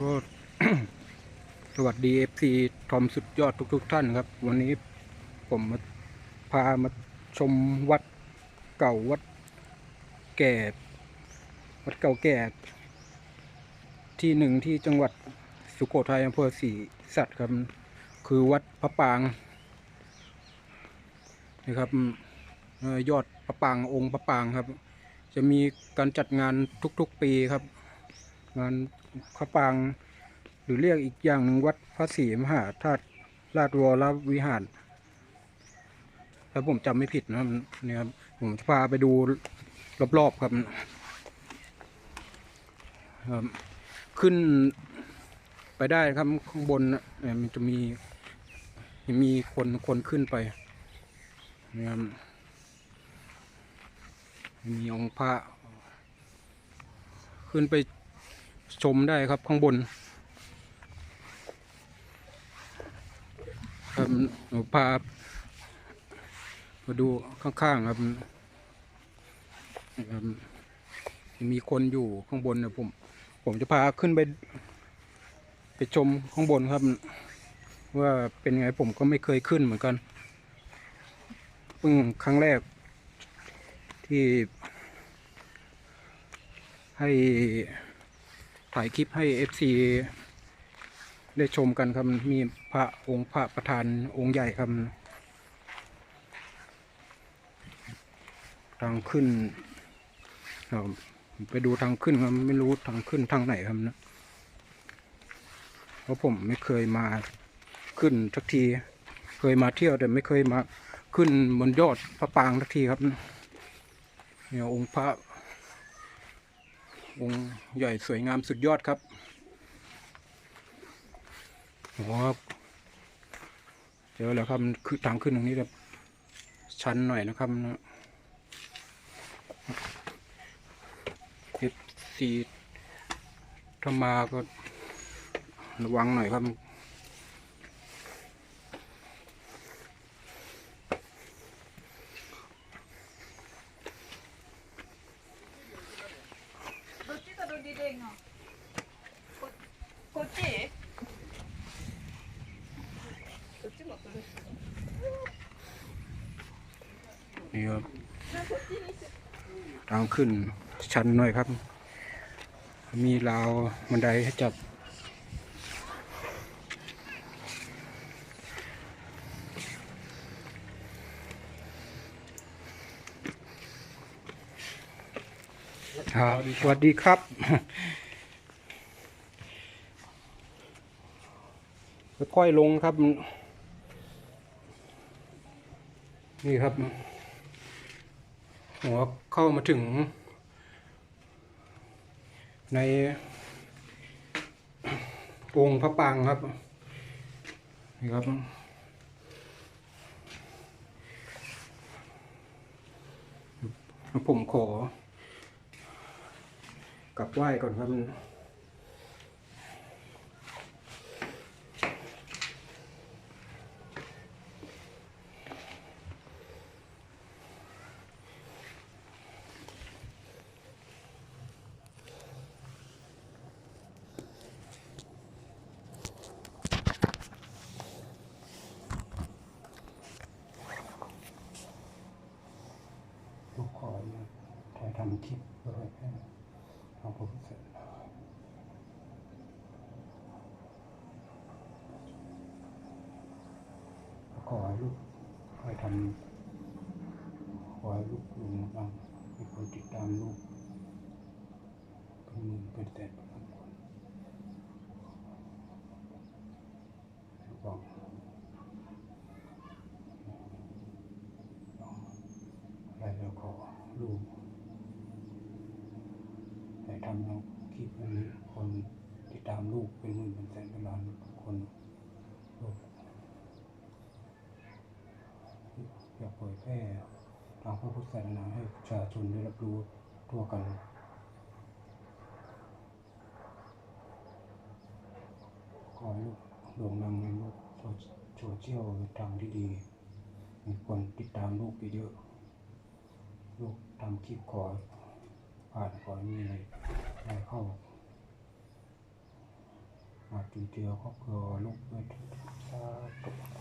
สวัสดี FC ทอมสุดยอดทุกๆท่านครับ วันนี้ผมมาพามาชมวัดเก่าวัดแก่ วัดเก่าแก่ ที่หนึ่งที่จังหวัดสุโขทัยอำเภอศรีสัตว์ครับ คือวัดพระปางนี่ครับยอดพระปางองค์พระปางครับ จะมีการจัดงานทุกๆปีครับ งานพระปาง หรือเรียกอีกอย่างหนึ่งวัดพระศรีมหาธาตุราชวรวิหารถ้าผมจำไม่ผิดนะเนี่ยครับผมจะพาไปดูรอบๆครับครับ ขึ้นไปได้ครับข้างบนเน่ะเอ่อมันจะมีมีคนคนขึ้นไปนะครับมีองค์พระขึ้นไป ชมได้ครับข้างบนครับหนูพามาดูข้างๆครับมีคนอยู่ข้างบนนะผม ผมจะพาขึ้นไป ไปชมข้างบนครับ ว่าเป็นไงผมก็ไม่เคยขึ้นเหมือนกันเพิ่งครั้งแรก ที่ให้ ถ่ายคลิปให้ FC ได้ชมกันครับมีพระองค์พระประธานองค์ใหญ่ครับทางขึ้นครับไปดูทางขึ้นครับไม่รู้ทางขึ้นทางไหนครับนะเพราะผมไม่เคยมาขึ้นสักที เคยมาเที่ยวแต่ไม่เคยมาขึ้นบนยอดพระปางสักทีครับเนี่ยองค์พระ องค์ใหญ่สวยงามสุดยอดครับโอ้โหเจอแล้วครับมันคือทางขึ้นตรงนี้แบบชันหน่อยนะครับนะเอฟซีถ้ามาก็ระวังหน่อยครับ がどっちでんのここっちどっちも取る นี่ครับทางขึ้นชันหน่อยครับ มีราวบันไดให้จับ ครับสวัสดีครับ ค่อยลงครับ นี่ครับ หัวเข้ามาถึง ในองค์พระปางครับ นี่ครับผมขอ กลับไหว้ก่อนครับขอถ่ายทำคลิปเพื่อ ให้ทางพระพุทธศาสนาขอให้ลูกคอยทำขอให้ลูกลุงบ้างมีคนติดตามลูกเป็นหมื่นเป็นแสนเป็นล้านคนบอกอะไรแล้วขอลูก ให้ทำเอาคลิปอันนี้คนติดตามลูกเป็นหมื่นเป็นแสนเป็นล้านคนลูกอยากเผยแพร่ทางพระพุทธศาสนาให้ประชาชนได้รับรู้ทั่วกันขอให้ลูกโด่งดังในโลกโซเชียลทางที่ดี มีคนติดตามลูกเยอะๆลูกทำคลิปขอ ผ่านก่อให้มีอะไรได้เข้ามาจุนเจือครอบครัวลูกเพื่อนทุกท่านสาธุ